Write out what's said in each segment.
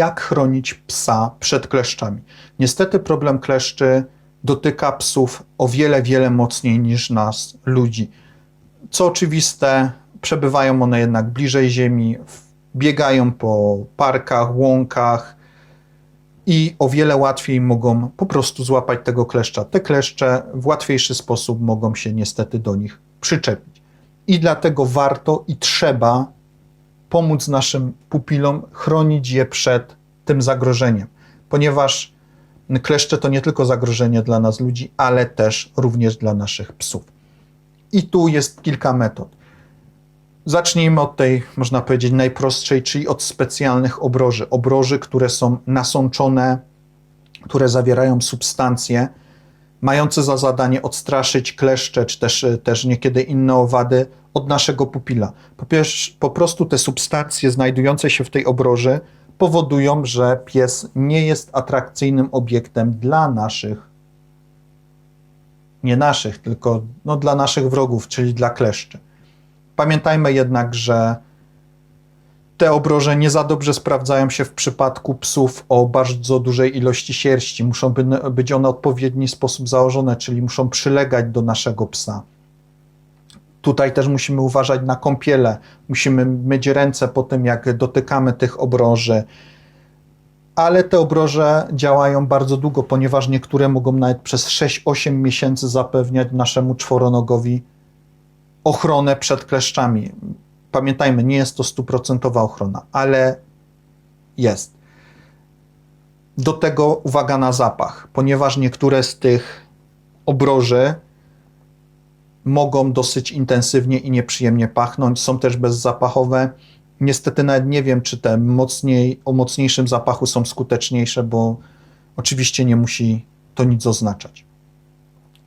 jak chronić psa przed kleszczami. Niestety problem kleszczy dotyka psów o wiele, wiele mocniej niż nas, ludzi. Co oczywiste, przebywają one jednak bliżej ziemi, biegają po parkach, łąkach i o wiele łatwiej mogą po prostu złapać tego kleszcza. Te kleszcze w łatwiejszy sposób mogą się niestety do nich przyczepić. I dlatego warto i trzeba pomóc naszym pupilom, chronić je przed tym zagrożeniem, ponieważ kleszcze to nie tylko zagrożenie dla nas ludzi, ale też również dla naszych psów. I tu jest kilka metod. Zacznijmy od tej, można powiedzieć, najprostszej, czyli od specjalnych obroży. Obroży, które są nasączone, które zawierają substancje mające za zadanie odstraszyć kleszcze, czy też, też niekiedy inne owady od naszego pupila. Po, pierwsze, po prostu te substancje znajdujące się w tej obroży powodują, że pies nie jest atrakcyjnym obiektem dla naszych, nie naszych, tylko no, dla naszych wrogów, czyli dla kleszczy. Pamiętajmy jednak, że te obroże nie za dobrze sprawdzają się w przypadku psów o bardzo dużej ilości sierści. Muszą być one w odpowiedni sposób założone, czyli muszą przylegać do naszego psa. Tutaj też musimy uważać na kąpiele. Musimy myć ręce po tym, jak dotykamy tych obroży. Ale te obroże działają bardzo długo, ponieważ niektóre mogą nawet przez 6-8 miesięcy zapewniać naszemu czworonogowi ochronę przed kleszczami. Pamiętajmy, nie jest to stuprocentowa ochrona, ale jest. Do tego uwaga na zapach, ponieważ niektóre z tych obroży mogą dosyć intensywnie i nieprzyjemnie pachnąć, są też bezzapachowe. Niestety nawet nie wiem, czy te mocniej, o mocniejszym zapachu są skuteczniejsze, bo oczywiście nie musi to nic oznaczać.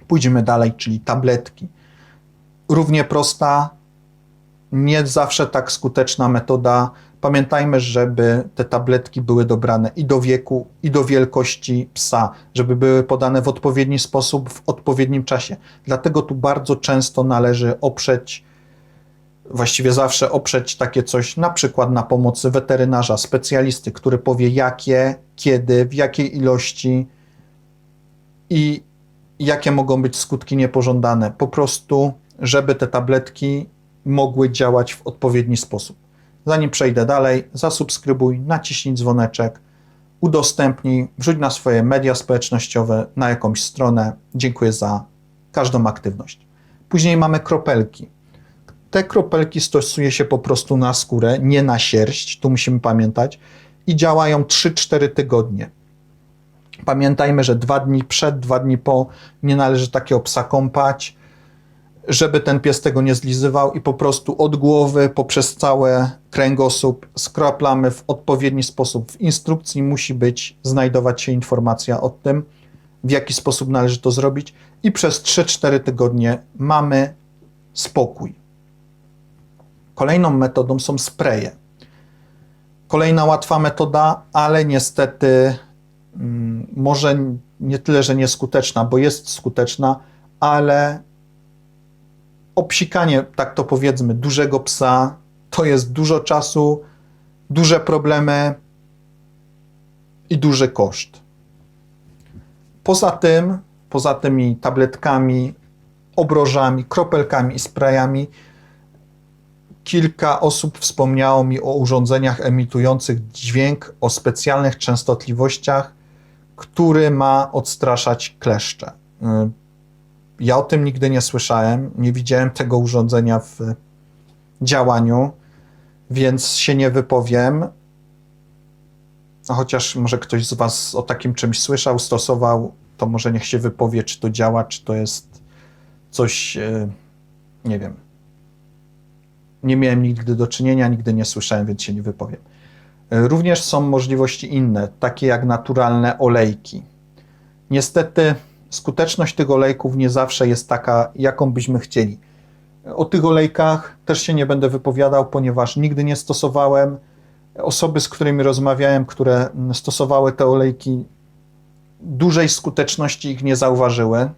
Pójdziemy dalej, czyli tabletki. Równie prosta, nie zawsze tak skuteczna metoda. Pamiętajmy, żeby te tabletki były dobrane i do wieku, i do wielkości psa, żeby były podane w odpowiedni sposób, w odpowiednim czasie. Dlatego tu bardzo często należy oprzeć, właściwie zawsze oprzeć takie coś, na przykład na pomocy weterynarza, specjalisty, który powie jakie, kiedy, w jakiej ilości i jakie mogą być skutki niepożądane. Po prostu, żeby te tabletki mogły działać w odpowiedni sposób. Zanim przejdę dalej, zasubskrybuj, naciśnij dzwoneczek, udostępnij, wrzuć na swoje media społecznościowe, na jakąś stronę. Dziękuję za każdą aktywność. Później mamy kropelki. Te kropelki stosuje się po prostu na skórę, nie na sierść, tu musimy pamiętać, i działają 3-4 tygodnie. Pamiętajmy, że dwa dni przed, dwa dni po nie należy takiego psa kąpać żeby ten pies tego nie zlizywał i po prostu od głowy poprzez cały kręgosłup skraplamy w odpowiedni sposób. W instrukcji musi być, znajdować się informacja o tym, w jaki sposób należy to zrobić i przez 3-4 tygodnie mamy spokój. Kolejną metodą są spreje. Kolejna łatwa metoda, ale niestety mm, może nie tyle, że nieskuteczna, bo jest skuteczna, ale obsikanie, tak to powiedzmy, dużego psa to jest dużo czasu, duże problemy i duży koszt. Poza tym, poza tymi tabletkami, obrożami, kropelkami i sprayami, kilka osób wspomniało mi o urządzeniach emitujących dźwięk o specjalnych częstotliwościach, który ma odstraszać kleszcze. Ja o tym nigdy nie słyszałem, nie widziałem tego urządzenia w działaniu, więc się nie wypowiem. chociaż może ktoś z Was o takim czymś słyszał, stosował, to może niech się wypowie, czy to działa, czy to jest coś, e, nie wiem. Nie miałem nigdy do czynienia, nigdy nie słyszałem, więc się nie wypowiem. E, również są możliwości inne, takie jak naturalne olejki. Niestety skuteczność tych olejków nie zawsze jest taka, jaką byśmy chcieli. O tych olejkach też się nie będę wypowiadał, ponieważ nigdy nie stosowałem. Osoby, z którymi rozmawiałem, które stosowały te olejki, dużej skuteczności ich nie zauważyły.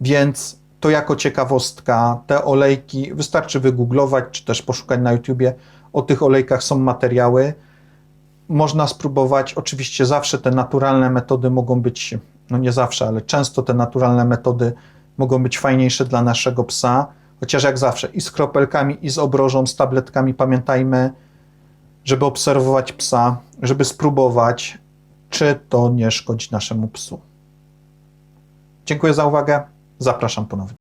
Więc to jako ciekawostka, te olejki wystarczy wygooglować, czy też poszukać na YouTubie. O tych olejkach są materiały można spróbować. Oczywiście zawsze te naturalne metody mogą być, no nie zawsze, ale często te naturalne metody mogą być fajniejsze dla naszego psa. Chociaż jak zawsze, i z kropelkami, i z obrożą, z tabletkami, pamiętajmy, żeby obserwować psa, żeby spróbować, czy to nie szkodzi naszemu psu. Dziękuję za uwagę. Zapraszam ponownie.